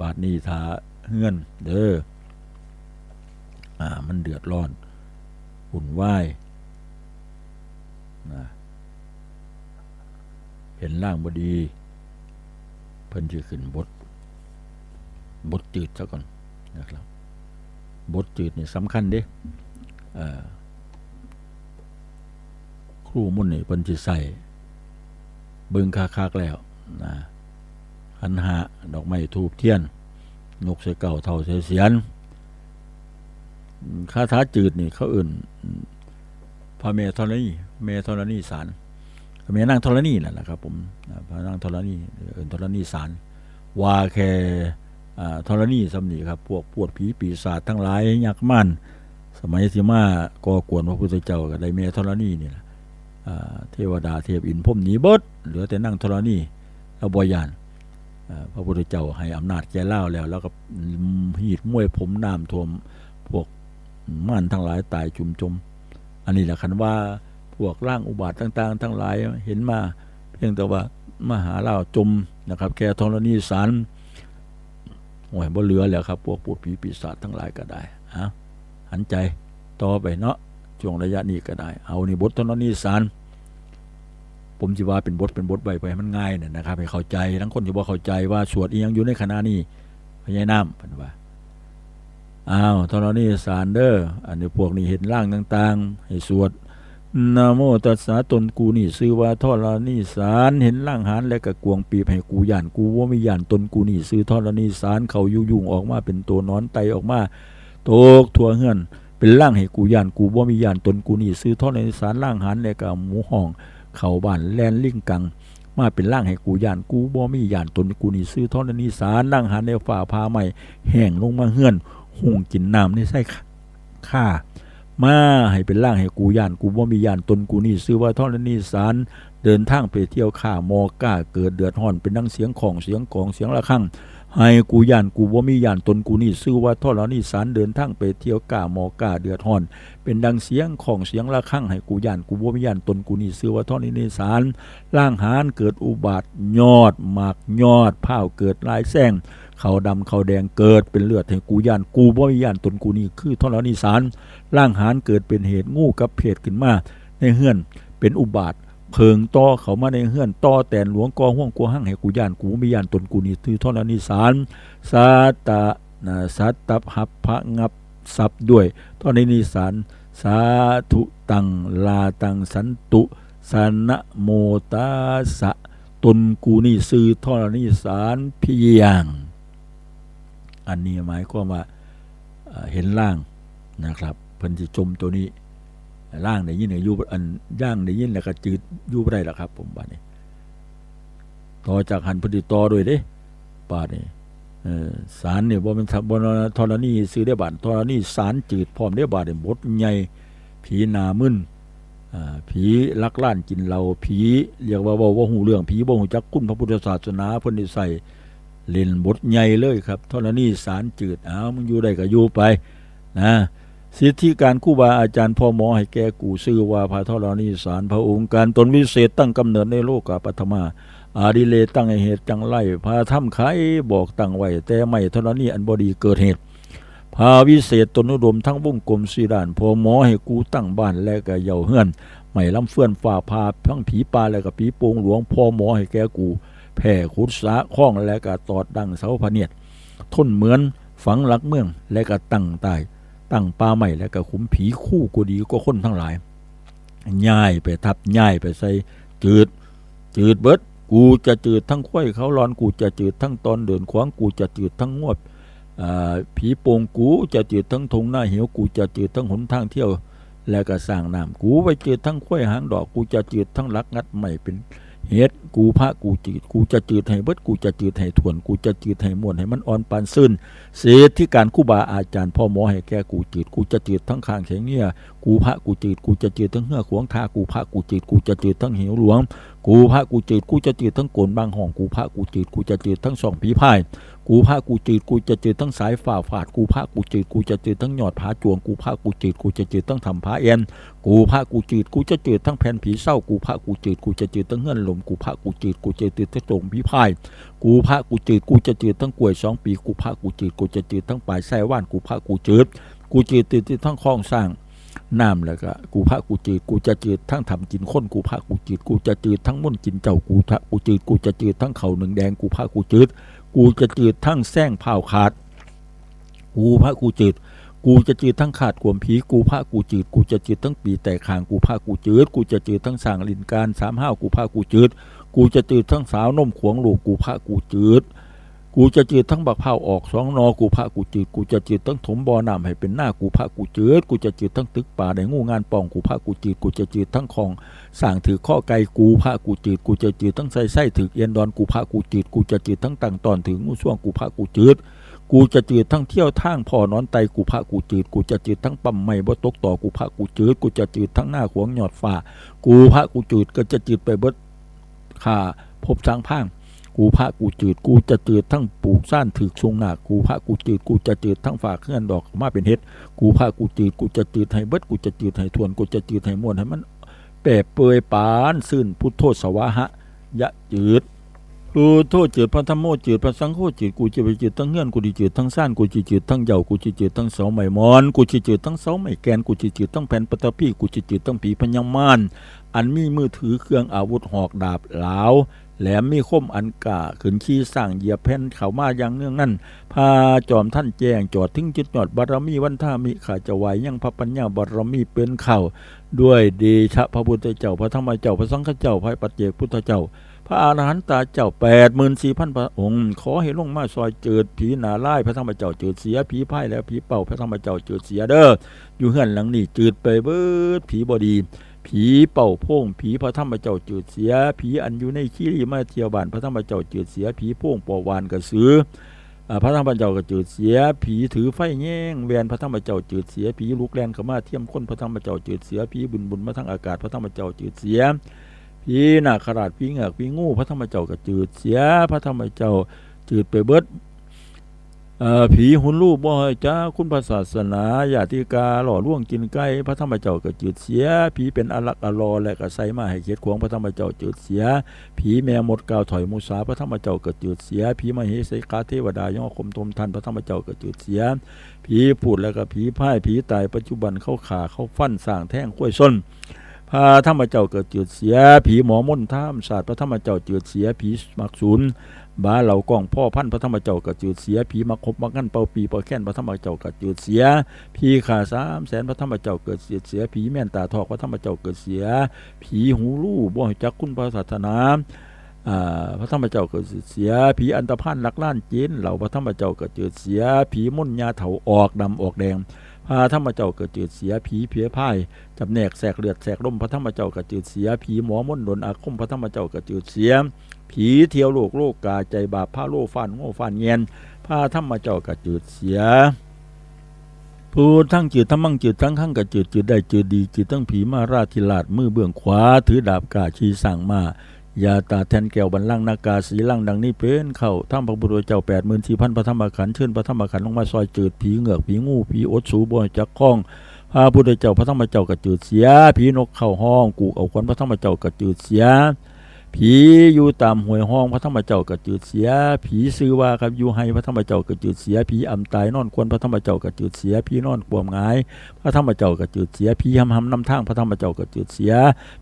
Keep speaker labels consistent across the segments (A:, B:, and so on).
A: บาทนี้ถ้าเฮือนเด้ออ่ามันเดือดร้อนหุ่นวายนะเห็นร่างบดี เพิ่นจะขึ้นบท บทจืดซะก่อนนะครับ บทจืดนี่สำคัญเด้เอ่อครูมุ่นนี่เพิ่นสิใส่เบิ่งคาคักแล้วนะ หันหาดอกไม้ทูบเทียน นกใส่เก่าเท่าใส่เสียนคาถาจืดนี่เขาอื่น พระเมธรณีเมธรณีสารเมนางธรณีนั่นแหละครับผมพระนางธรณีอื่นธรณีสารวาแคธรณีสำนีครับ พวกปวดผีปีศาจทั้งหลายยักษ์มันสมัยสิมาก่อกวนพระพุทธเจ้ากับไดเมธรณีนี่แหละเทวดาเทพอินพรมหนีเบิดเหลือแต่นั่งธรณีแล้วบอยาน พระพุทธเจ้าให้อำนาจแก่เล่าแล้ว แล้วก็หีดมวยผมน้ำท่วมพวกม่านทั้งหลายตายจุมจม อันนี้แหละคันว่าพวกร่างอุบาทต่าง ๆ ทั้งหลายเห็นมาเพียงแต่ว่ามหาเล่าจมนะครับแค่ธรณีสารโอ้ยบ่เหลือแล้วครับ พวกปูดผีปีศาจทั้งหลายก็ได้ฮะหันใจต่อไปเนาะช่วงระยะนี้ก็ได้ เอานี่บทธรณีสาร ผมจิว่าเป็นบทเป็นบทใบไปมันง่ายเนี่ยนะครับให้เข้าใจทั้งคนที่ว่าเข้าใจว่าสวดอียังอยู่ในขณะนี้พญาน้ำเป็นว่าอ้าวธรณีสารเด้ออันนี้พวกนี้เห็นร่างต่าง ๆ ให้สวดนะโมตัสสะตนกูนี่ซื้อว่าทอรณีสารเห็นร่างหานและกะกวงปีบให้กูย่านกูว่าไม่ย่านตนกูนี่ซื้อทอรณีสารเขายุยุ่งออกมาเป็นตัวนอนไตออกมาโตกทั่วเฮือนเป็นร่างให้กูย่านกูว่าไม่ย่านตนกูนี่ซื้อทอรณีสารร่างหานและกะหมูห้อง เขาบ้านแลนลิงกัง มาเป็นร่างให้กูย่านกูบ่มีย่านตนกูนี่ซื้อท่อรณีสารร่งหานในฝ่าพาใหม่แห้งลงมาเฮือนหุงกินน้ำในไส้ข้ามาให้เป็นร่างให้กูย่านกูว่มีย่านตนกูนี่ซื้อว่าท่อนนี้สารเดินทางไปเที่ยวข่ามอก้าเกิดเดือดห่อนเป็นดังเสียงของเสียงกองเสียงระฆัง ให้กูย่านกูว่ามีย่านตนกูนี่ซื้อว่าท่อนนี้สารเดินทางไปเที่ยวก้ามอก้าเดือดห่อน เป็นดังเสียงของเสียงระฆังให้กูย่านกูว่ามีย่านตนกูนี่ซื้อว่าท่อนนี้สารล่างหานเกิดอุบาทยอดหมากยอดผ้าเกิดลายแซงเขาดำเขาแดงเกิดเป็นเลือดให้กูย่านกูบ่มีย่านตนกูนี่คือท่อนนี้สารร่างหานเกิดเป็นเหตุงูกับเพศขึ้นมาในเฮือนเป็นอุบาท เพิงต่อเขามาในเฮือนต่อแต่หลวงกอห่วงกัวหั่งให้กูย่านกูมีย่านตนกูนี่คือท่อนนี้สารสาตะนะสัตตหับพระงับสับด้วยท่อนนี้สารสาธุตังลาตังสันตุสนะโมตาสะตนกูนี่ซื้อท่อนนี้สารเพียง อันนี้หมายความว่าเห็นร่างนะครับเพิ่นจะจมตัวนี้ ร่างในยินในยูอันย่างในยินแล้วก็จืดยูบได้ละครับ ผมบ้านนี้ต่อจากหันพอดีต่อด้วยเด้ป่านี่สารเนี่ยบ่เป็นบนธรณีซื้อได้บาทธรณีสารจืดพร้อมได้บาทเนี่ยบดใหญ่ผีนามึนผีลักล้านกินเราผีเรียกว่าว่าหูเรื่องผีบ่หูจักคุณพระพุทธศาสนาเพิ่นได้ใส่เล่นบทใหญ่เลยครับธรณีสารจืดอ้าวมึงอยู่ได้ก็อยู่ไปนะ สิทธิการคู่บาอาจารย์พ่อหมอให้แก่กูซื้อว่าพระธรณีสารพระองค์การตนวิเศษตั้งกำเนิดในโลกกับปฐมา อาดิเลตั้งเหตุจังไล่พาทำไขบอกตั้งไว้แต่ไม่ธรณีอันบดีเกิดเหตุพาวิเศษตนุดมทั้งวงกลมสีด่านพ่อหมอให้กูตั้งบ้านและก็เยาเฮือนไม่ลำเฟื่อนฝ่าพาทั้งผีปลาและก็ผีโปงหลวงพ่อหมอให้แก่กูแผ่ขุดสาข้องและก็ตอดดังเสาพเนียด ทนเหมือนฝังหลักเมืองและก็ตั้งตาย ตั้งป่าใหม่และก็ขุมผีคู่กูดีก็คนทั้งหลายย่ายไปทับย่ายไปใส่จืด จืดเบิด กูจะจืดทั้งข้อยเขาร้อนกูจะจืดทั้งตอนเดินขวางกูจะจืดทั้งงวดผีโป่งกูจะจืดทั้งทงหน้าเหี่ยวกูจะจืดทั้งหนทางเที่ยว และก็สร้างน้ำกูไปจืดทั้งข้อยหางดอกกูจะจืดทั้งลักงัดใหม่เป็น เฮ็ดกูพระกูจืดกูจะจืดให้เบิดกูจะจืดให้ทวน กูจะจืดให้มวนให้มันอ่อนปานซื่นเศษที่การคู่บาอาจารย์พ่อหมอให้แก่กูจืดกูจะจืดทั้งข้างแข็งเนี่ยกูพระกูจืดกูจะจืดทั้งเหือขวงทากูพระกูจืดกูจะจืดทั้งเหวหลวง กูพระกูจืดกูจะจืดทั้งโกนบางห้องกูพระกูจืดกูจะจืดทั้งสองผีพาย กูพระกูจืดกูจะจืดทั้งสายฝ่าฝาด กูพระกูจืดกูจะจืดทั้งหยอดผาจวงกูพระกูจืดกูจะจืดทั้งทำผาเอ็นกูพระกูจืดกูจะจืดทั้งแผ่นผีเศร้ากูพระกูจืดกูจะจืดทั้งเงื่อนลมกูพระกูจืดกูจะจืดทั้งตรงพิพาย กูพระกูจืดกูจะจืดทั้งกล้วยสองปีกูพระกูจืดกูจะจืดทั้งปลายไส้ว่านกูพระกูจืดกูจืดตืดทั้งคลองสร้าง น้ำแล้วก็กูพระกูจืดกูจะจืดทั้งทำกินข้นกูพระกูจืดกูจะจืดทั้งมุ่นกินเจ้ากูพระกูจืดกูจะจืดทั้งเข่าหนึ่งแดงกูพระกูจืดกูจะจืดทั้งแซงเผาขาด กูพระกูจืดกูจะจืดทั้งขาดกวมผีกูพระกูจืดกูจะจืดทั้งปีแต่คางกูพระกูจืดกูจะจืดทั้งสางลินการสามห้าวกูพระกูจืดกูจะจืดทั้งสาวนมขวงลูกกูพระกูจืด กูจะจืดทั้งบักเผาออกสองนอกูพระกูจืดกูจะจืดทั้งถมบ่อน้ำให้เป็นหน้ากูพระกูจืดกูจะจืดทั้งตึกป่าในงูงานปองกูพระกูจืดกูจะจืดทั้งคลองสร้างถือข้อไก่กูพระกูจืดกูจะจืดทั้งไส้ไส้ถือเอียนดอนกูพระกูจืดกูจะจืดทั้งตังตอนถืองูช่วงกูพระกูจืดกูจะจืดทั้งเที่ยวทางพ่อนอนไตกูพระกูจืดกูจะจืดทั้งปั๊มไม่บ่ตกต่อกูพระกูจืดกูจะจืดทั้งหน้าขวงหยอดฝ่ากูพระกูจืดก็จะจืดไปเบิดข่าพบทางพัง กูพระกูจืดกูจะจืดทั้งปลูกซ่านถือทรงหนักกูพระกูจืดกูจะจืดทั้งฝากเคลื่อนดอกมาเป็นเฮ็ดกูพระกูจืดกูจะจืดให้เบิดกูจะจืดให้ทวนกูจะจืดให้มวนให้มันแปรเปยปานซื่นพุทโธสวะหะยะจืดกูโทษจืดพระธรรมโมจืดพระสังโฆจืดกูจะไปจืดทั้งเงื่อนกูจะจืดทั้งซ่านกูจะจืดทั้งเหยากูจะจืดทั้งเสาไม้มอนกูจะจืดทั้งเสาไม้แกนกูจะจืดทั้งแผ่นปฐพีกูจะจืดทั้งผีพญามารอันมีมือถือเครื่องอาวุธหอกดาบหลา แหลมมีคมอันกาขืนขี้สร้างเหยียบแผ่นเขามาอย่างเนื่องนั่นพาจอมท่านแจงจอดถึงจุดยอดบารมีวันท่ามิขาจะไหวยังพระปัญญาบารมีเป็นเข่าด้วยเดชะพระพุทธเจ้าพระธรรมเจ้าพระสังฆเจ้าพระปัจเจกพุทธเจ้า พระอรหันตาเจ้าแปดหมื่นสี่พันพระองค์ ขอให้ลงมาซอยเจิดผีหนาไล่พระธรรมเจ้าเจิดเสียผีพ่ายแล้วผีเป่าพระธรรมเจ้าเจิดเสียเด้ออยู่เฮือนหลังนี้จืดไปเบิดผีบอดี ผีเป่าพ่งผีพระธรรมเจ้าจืดเสีย ผีอันอยู่ในขี้รีมาเที่ยวบ้านพระธรรมเจ้าจืดเสีย ผีพ่งปอวานกระสืออ่าพระธรรมเจ้าก็จืดเสีย ผีถือไฟแง่งแวนพระธรรมเจ้าจืดเสีย ผีลุกแลนข้ามาเทียมคนพระธรรมเจ้าจืดเสีย ผีบุญบุญมาทางอากาศพระธรรมเจ้าจืดเสีย ผีหนักขราดผีเหงือกผีงู พระธรรมเจ้าก็จืดเสีย พระธรรมเจ้าจืดไปเบิด ผีหุ่นรูปบ่ให้จ้าคุณพระศาสนาญาติกาหล่อล่วงกินไก่พระธรรมเจ้าก็จืดเสีย ผีเป็นอลักอลอและก็ใส่มาให้เขียดขวงพระธรรมเจ้าจืดเสีย ผีแม่มดกาวถอยมูสาพระธรรมเจ้าก็จืดเสีย ผีมเหสีกาเทวดาย่อคมทมทันพระธรรมเจ้าก็จืดเสีย ผีพูดแล้วก็ผีพ่ายผีตายปัจจุบันเข้าขาเข้าฟันสร้างแท่งกล้วยส้น พระธรรมเจ้าเกิดจืดเสีย ผีหมอม่นท่ามศาสตร์พระธรรมเจ้าจืดเสีย ผีมักศูนย์บาเหล่ากองพ่อพันพระธรรมเจ้าก็จืดเสีย ผีมักคบมักงั้นเป่าปีเป่าแค้นพระธรรมเจ้าก็จืดเสีย ผีขาสามแสนพระธรรมเจ้าเกิดเสียเสีย ผีแม่นตาทอกพระธรรมเจ้าเกิดเสีย ผีหูลู่บ่หจักคุณพระศาสนาพระธรรมเจ้าเกิดเสีย ผีอันตรพันลักล้านจีนเหล่าพระธรรมเจ้าเกิดจืดเสีย ผีมุ่นยาเถาออกดำออกแดง พระธรรมเจ้าเกิดจืดเสียผีเพียพ่ายจำแนกแสกเลือดแสกลมพระธรรมเจ้าเกระจืดเสียผีหมอมนต์ดนอาคมพระธรรมเจ้าเกระจืดเสียผีเที่ยวโลกโลกกาใจบาปผ้าโลฟันโง่ฟันเงียนพระธรรมเจ้าเกระจืดเสียผู้ทั้งจืดทั้งมั่งจืดทั้งข้างกระจืดจืดได้จืดดีจืดทั้งผีมาราธิราชมือเบื้องขวาถือดาบกาชีสั่งมา ยาตาแทนแก้วบันลังนากาสีลังดังนี้เป็นเข้าท่ามพระบุตรเจ้าแปดหมื่นสี่พันพระธรรมขันธ์เชิญพระธรรมขันธ์ลงมาซอยจืดผีเหงือกผีงูผีอดสูบอยจักข้องพระพุทธเจ้าพระธรรมเจ้ากระจืดเสียผีนกเข้าห้องกูเอาควันพระธรรมเจ้ากระจืดเสีย ผีอยู่ตามห้วยห้องพระธรรมเจ้ากระจืดเสีย ผีซื้อว่าครับอยู่ให้พระธรรมเจ้ากระจืดเสีย ผีอำตายนอนควรพระธรรมเจ้ากระจืดเสีย ผีนอนกวมงาย พระธรรมเจ้ากระจืดเสีย ผีหำหำนำทางพระธรรมเจ้ากระจืดเสีย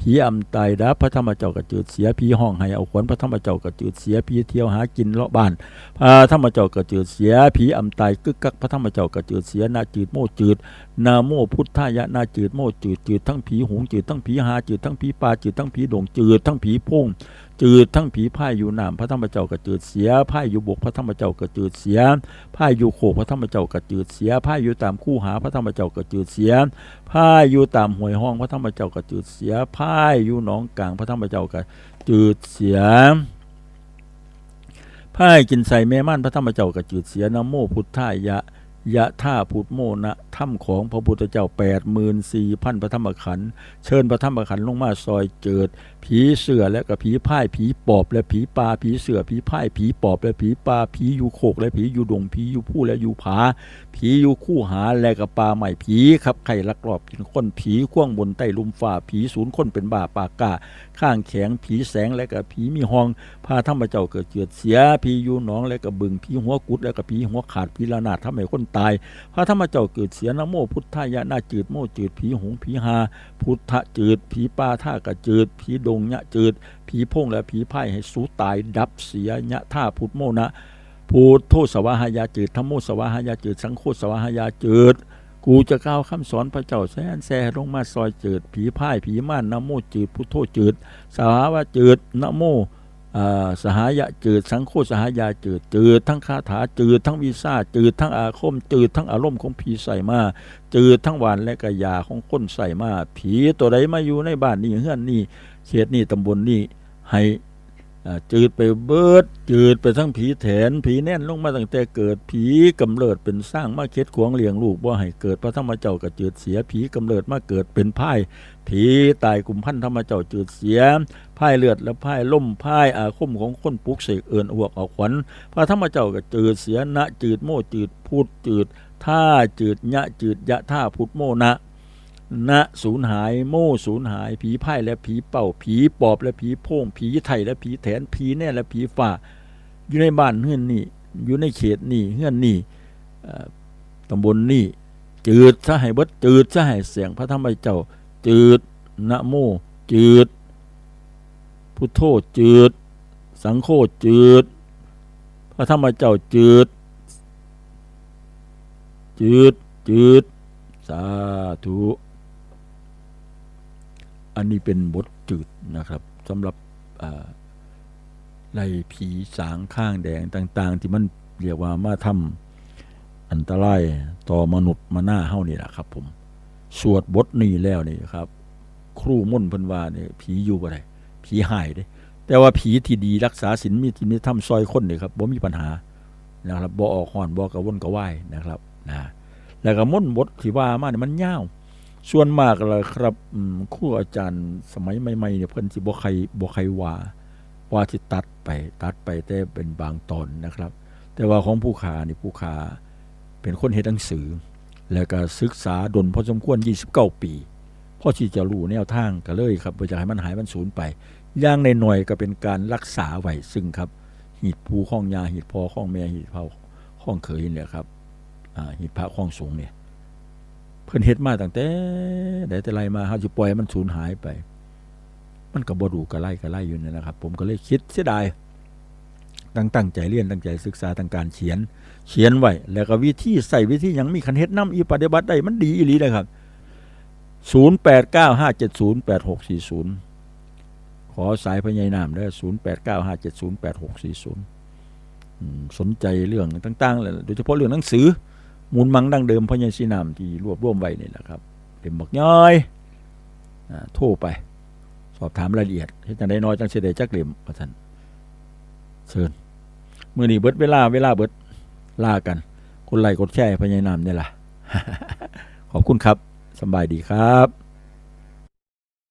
A: ผีอำตายดับพระธรรมเจ้ากระจืดเสีย ผีห้องให้เอาขวัญพระธรรมเจ้ากระจืดเสีย ผีเที่ยวหากินเลาะบ้าน พระธรรมเจ้ากระจืดเสีย ผีอำตายกึกกักพระธรรมเจ้ากระจืดเสียนาจืดโมจืด นาโมพุทธายะนาจืดโมจืดจืดทั้งผีหงจืดทั้งผีหาจืดทั้งผีปลาจืดทั้งผีดงจืดทั้งผีพงจืดทั้งผีพ่ายอยู่น้ำพระธรรมเจ้ากระจืดเสียพ่ายอยู่บกพระธรรมเจ้ากระจืดเสียพ่ายอยู่โขกพระธรรมเจ้ากระจืดเสียพ่ายอยู่ตามคู่หาพระธรรมเจ้ากระจืดเสียพ่ายอยู่ตามห้วยห้องพระธรรมเจ้ากระจืดเสียพ่ายอยู่หนองกลางพระธรรมเจ้ากระจืดเสียพ่ายกินใส่แม่ม่านพระธรรมเจ้ากระจืดเสียนะโมพุทธายะ ยะท่าพุทโมนะถ้ำของพระพุทธเจ้าแปดหมื่นสี่พันพระธรรมขันธ์เชิญพระธรรมขันธ์ลงมาซอยเจิด ผีเสือและก็ผีพ่ายผีปอบและผีปลาผีเสือผีพ่ายผีปอบและผีปลาผีอยู่โขกและผีอยู่ดงผีอยู่ผู้และอยู่ผา ผีอยู่คู่หาและกับปลาใหม่ผีขับไข่ลักลอบกินคนผีข่วงบนใต้ลุมฝ่าผีศูนย์คนเป็นบ้าปากกาข้างแข็งผีแสงและก็ผีมีหองพาธรรมเจ้าเกิดเจือดเสียผีอยู่หนองและก็บึงผีหัวกุดและก็ผีหัวขาดผีละนาดทำให้คนตายพระธรรมเจ้าเกิดเสียนโมพุทธายะนาจืดโมจืดผีหงผีหา พุทธจืด ผีป้าท่ากระจืด ผีดงยะจืด ผีพงและผีไพ่ให้สูตายดับเสียยะท่าพุทธโมนะพุทโธสวาหายาจืดธรรมโมสวาหายาจืด สังโฆสวาหายาจืดกูจะก้าวคำสอนพระเจ้าแสนแสลงมาซอยจืด ผีพ่ายผีม่านนโมจืดพุทโธจืด สาวาจืดนโม สหายะจืดสังโฆสหายาจืดจืดทั้งคาถาจืดทั้งวีซ่าจืดทั้งอาคม จืดทั้งอารมณ์ของผีใส่มาจืดทั้งหวานและกะยาของคนใส่มาผีตัวใดมาอยู่ในบ้านนี่เฮือนนี่เขตนี่ตำบลนี่ให้ จืดไปเบิด จืดไปทั้งผีแถน ผีแน่นลงมาตั้งแต่เกิดผีกำเริดเป็นสร้างมาเค็ดขวงเลี้ยงลูกบ่ให้เกิดพระธรรมเจ้าก็จืดเสียผีกำเริดมาเกิดเป็นพ่ายผีตายกุมพันธรรมเจ้าจืดเสียพ่ายเลือดและพ่ายล่มพ่ายอาคมของคนปุกเสกเอินอวกเอาขวัญพระธรรมเจ้าก็จืดเสียนะจืดโมจืดพูดจืดท่าจืดยะจืดยะท่าพุทธโมนะ นะสูญหาย โม่สูญหาย ผีไพ่และผีเป่า ผีปอบและผีโพงผีไทยและผีแถน ผีแน่และผีฝ่า อยู่ในบ้านเฮือนนี่ อยู่ในเขตนี่เฮือนนี่ตำบลนี่ จืดซะให้เบิดจืดซะให้เสียงพระธรรมเจ้า จืดนะโมจืด พุทโธจืด สังโฆจืด พระธรรมเจ้าจืด จืดจืด สาธุ อันนี้เป็นบทจืดนะครับสำหรับไล่ผีสางข้างแดงต่าง ๆ ที่มันเรียกว่ามาทำอันตรายต่อมนุษย์มาหน้าเฮานี่แหละครับ ผมสวดบทนี้แล้วนี่ครับ ครูมุ่นพิ่นวาเนี่ยผีอยู่บ่ได้ผีหายเด้แต่ว่าผีที่ดีรักษาศีลมีที่มีทำซอยคนนี่ครับบ่มีปัญหานะครับบ่ออกหอนบ่กระวนกระว่ายนะครับนะแล้วก็มุ่นบทที่ว่ามาเนี่ยมันยาว ส่วนมากแล้วครับครูอาจารย์สมัยใหม่ๆเนี่ยเพิ่นสิบ่ใครบ่ใครว่าว่าสิตัดไปตัดไปแต่เป็นบางตอนนะครับ แต่ว่าของผู้ขานี่ผู้ขาเป็นคนเฮ็ดหนังสือ แล้วก็ศึกษาดนพอสมควร 29 ปีพอที่จะรู้แนวทางก็เลยครับบ่อยากให้มันหายมันสูญไปอย่างในหน่วยก็เป็นการรักษาไว้ซึ่งครับหีดภูข้องยาหีดพอข้องแม่หีดเผาข้องเขยเนี่ยครับหีดพระข้องสูงเนี่ย พิ่นเฮ็ดมาตั้งแต่แต่แต่ไรมาเฮาสิปล่อยมันสูญหายไป มันก็บ่ดูกระไล่กระไล่อยู่นั่นนะครับ ผมก็เลยคิดเสียดายตั้งตั้งใจเรียนตั้งใจศึกษาตั้งการเขียน เขียนไว้แล้วก็วิธีใส่วิธียังมีคันเฮ็ดนํอีปฏิบัติได้มันดีอีหลีนะครับ 0895708640 ขอสายพญายนามได้ศูนย์แปดเก้าห้าเจ็ดศูนย์แปดหกสี่ศูนย์สนใจเรื่องต่างๆเลยโดยเฉพาะเรื่องหนังสือ มูลมังดั้งเดิมพญาชินามที่รวบรวมไว้นี่แหละครับเต็มบักย้อยอาโทรไป สอบถามรายละเอียดเฮ็ดจังไดน้อยจังเสดจักเล่มประทันเชิญมื่อนี้เบิดเวลาเวลาเบิดลากันกดไลค์กดแชร์พญานามนี่ล่ะขอบคุณครับสบายดีครับ